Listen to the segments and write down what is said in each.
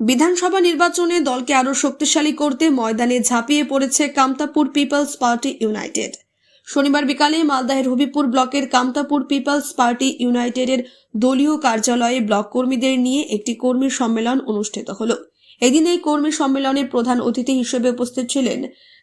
বিধানসভা নির্বাচনে দলকে আরও শক্তিশালী করতে ময়দানে ঝাঁপিয়ে পড়েছে কামতাপুর পিপলস পার্টি ইউনাইটেড। শনিবার বিকালে মালদাহের হবিপুর ব্লকের কামতাপুর পিপলস পার্টি ইউনাইটেডের দলীয় কার্যালয়ে ব্লক কর্মীদের নিয়ে একটি কর্মী সম্মেলন অনুষ্ঠিত হলো। এদিন এই কর্মী সম্মেলনে প্রধান অতিথি হিসেবে উপস্থিত ছিলেন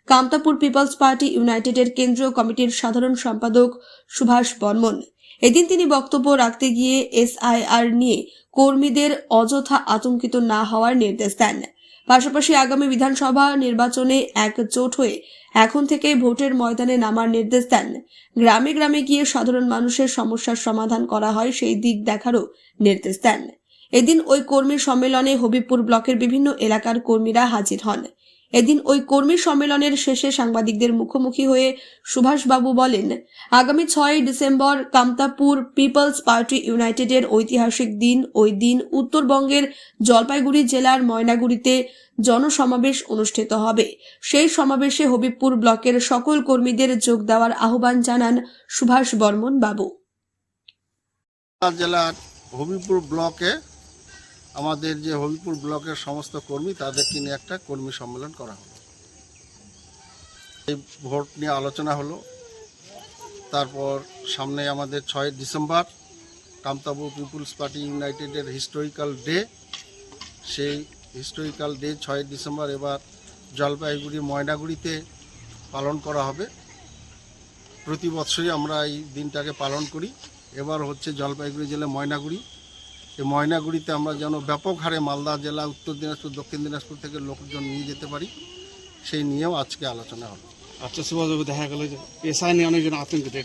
কামতাপুর পিপলস পার্টি ইউনাইটেডের কেন্দ্রীয় কমিটির সাধারণ সম্পাদক সুভাষ বর্মন। এদিন তিনি বক্তব্য রাখতে গিয়ে এসআইআর নিয়ে কর্মীদের অযথা আতঙ্কিত না হওয়ার নির্দেশ দেন। পাশাপাশি আগামী বিধানসভা নির্বাচনে একজোট হয়ে এখন থেকে ভোটের ময়দানে নামার নির্দেশ দেন। গ্রামে গ্রামে গিয়ে সাধারণ মানুষের সমস্যার সমাধান করা হয় সেই দিক দেখারও নির্দেশ দেন। এদিন ওই কর্মী সম্মেলনে হবিবপুর ব্লকের বিভিন্ন এলাকার কর্মীরা হাজির হন। এদিন ওই কর্মী সম্মেলনের শেষে সাংবাদিকদের মুখোমুখি হয়ে সুভাষবাবু বলেন, আগামী ছয় ডিসেম্বর কামতাপুর পিপলস পার্টি ইউনাইটেডের ঐতিহাসিক দিন। ওই দিন উত্তরবঙ্গের জলপাইগুড়ি জেলার ময়নাগুড়িতে জনসমাবেশ অনুষ্ঠিত হবে। সেই সমাবেশে হবিবপুর ব্লকের সকল কর্মীদের যোগ দেওয়ার আহ্বান জানান সুভাষ বর্মন বাবু। জেলার হবিপুর ব্লকে আমাদের যে হবিপুর ব্লকের সমস্ত কর্মী, তাদেরকে নিয়ে একটা কর্মী সম্মেলন করা হলো। এই ভোট নিয়ে আলোচনা হলো। তারপর সামনে আমাদের ছয় ডিসেম্বর, কামতাবু পিপুলস পার্টি ইউনাইটেডের হিস্টোরিক্যাল ডে। সেই হিস্টোরিক্যাল ডে ছয় ডিসেম্বর এবার জলপাইগুড়ি, ময়নাগুড়িতে পালন করা হবে। প্রতি বছরই আমরা এই দিনটাকে পালন করি। এবার হচ্ছে জলপাইগুড়ি জেলা ময়নাগুড়ি। এই ময়নাগুড়িতে আমরা যেন ব্যাপক হারে মালদা জেলা উত্তর দিনাজপুর দক্ষিণ দিনাজপুর থেকে লোকজন নিয়ে যেতে পারি সেই নিয়েও আজকে আলোচনা হলো আচ্ছা সুভাষবাবু দেখা গেল যে এসআই নিয়ে অনেকজন আতঙ্কিত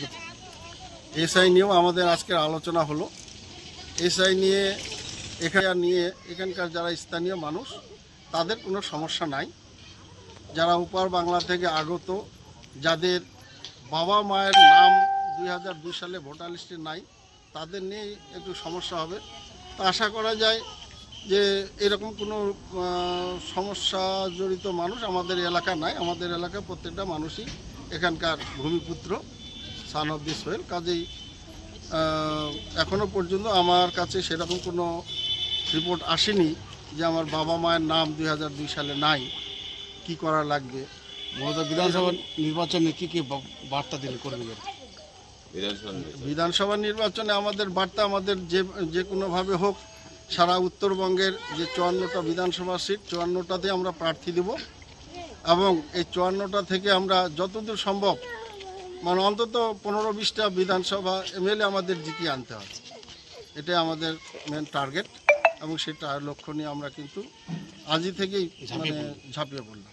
এসআই নিয়েও আমাদের আজকের আলোচনা হলো। এসআই নিয়ে এখানে নিয়ে এখানকার যারা স্থানীয় মানুষ তাদের কোনো সমস্যা নাই। যারা উপার বাংলা থেকে আগত যাদের বাবা মায়ের নাম দুই হাজার দুই সালে ভোটার লিস্টে নাই তাদের নিয়ে একটু সমস্যা হবে। আশা করা যায় যে এরকম কোনো সমস্যা জড়িত মানুষ আমাদের এলাকা নাই। আমাদের এলাকায় প্রত্যেকটা মানুষই এখানকার ভূমিপুত্র সান অফ দি সোয়েল কাজেই আহ, এখনও পর্যন্ত আমার কাছে সেরকম কোনো রিপোর্ট আসেনি যে আমার বাবা মায়ের নাম দুই দুই সালে নাই। কি করা লাগবে? মূলত বিধানসভা নির্বাচনে কী কী বার্তা দিলে কর্মীদের বিধানসভা নির্বাচনে। আমাদের বার্তা আমাদের যে যে কোনোভাবে হোক সারা উত্তরবঙ্গের যে চুয়ান্নটা বিধানসভা সিট চুয়ান্নটাতে আমরা প্রার্থী দেব এবং এই চুয়ান্নটা থেকে আমরা যতদূর সম্ভব মানে অন্তত পনেরো বিশটা বিধানসভা এমএলএ আমাদের জিতিয়ে আনতে হবে। এটাই আমাদের মেন টার্গেট এবং সেটা লক্ষ্য নিয়ে আমরা কিন্তু আজই থেকেই মানে ঝাঁপিয়ে পড়লাম।